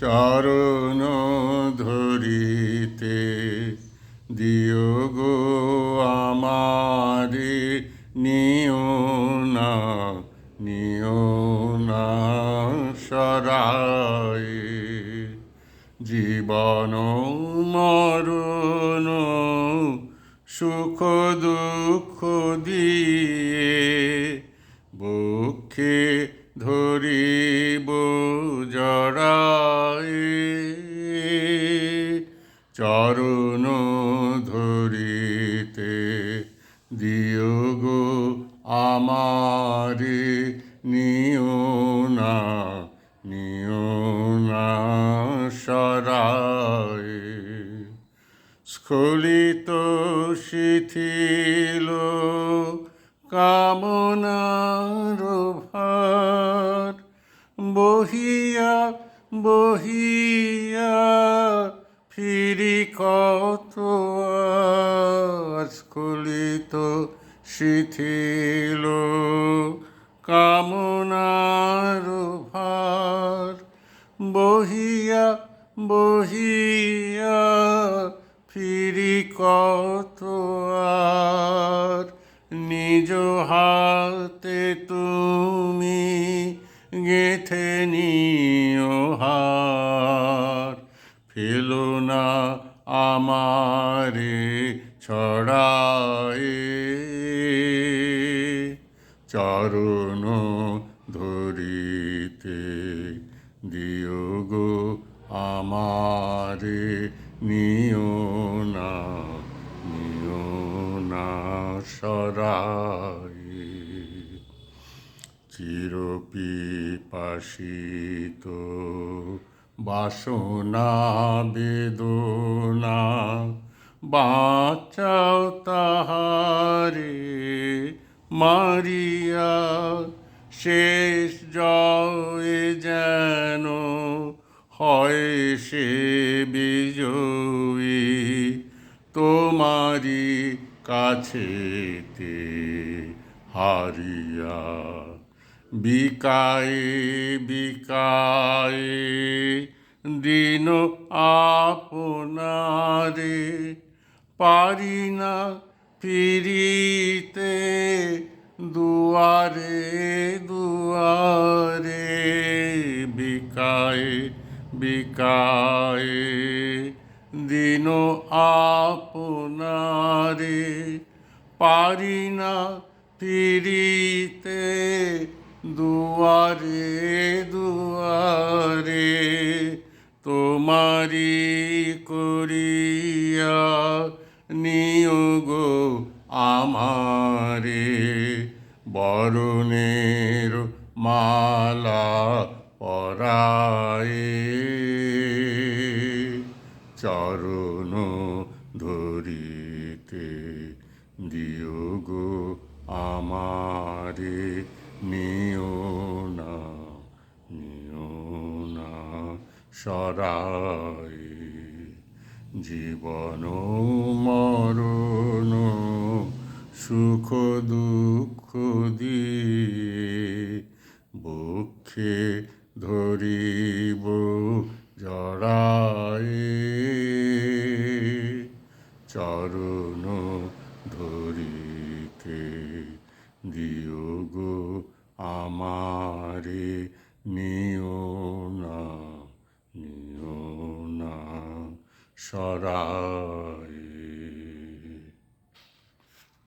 চরণ ধরিতে দিও গো আমারে, নিও না নিও না সরায়। জীবন মরণ সুখ দুঃখ দিয়ে বুকে ধরিব চরণ ধরিতে দিও গো আমারে, নিও না নিও না সরায়। স্খলিত শিথিল কামনার ভার, বহিয়া বহিয়া ফিরি কত স্খলিত শিথিল কামনার ভার। বহিয়া বহিয়া ফিরি কত আর। নিজ হাতে তুমি গেথে আমারে ছড়ায়ে। চরণ ধরিতে দিও গো আমারে নিও না নিও না সরায়ে। চিরপিপাসিত বাসনা বেদনা, বাঁচাও তাহারে মারিয়া, শেষ জয়ে যেন হয় সে বিজয়ী তোমারি কাছেতে হারিয়া। বিকায়ে বিকায়ে দিন আপনারে পারি না ফিরিতে, দুয়ারে দুয়ারে, বিকায়ে বিকায়ে। দিন আপনারে পারি না ফিরিতে, দুয়ারে দুয়ারে তোমারি করিয়া নিয়োগ আমারে বরণের মালা পরায়ে। চরণ ধরিতে দিও গো আমারে নিও না নিও না সরায় জীবন মরণ, সুখ দুঃখ দিয়ে বক্ষে ধরিব জড়ায়ে। চরণ ধরিতে দিও গো আমারে নিও না নিও না সরায়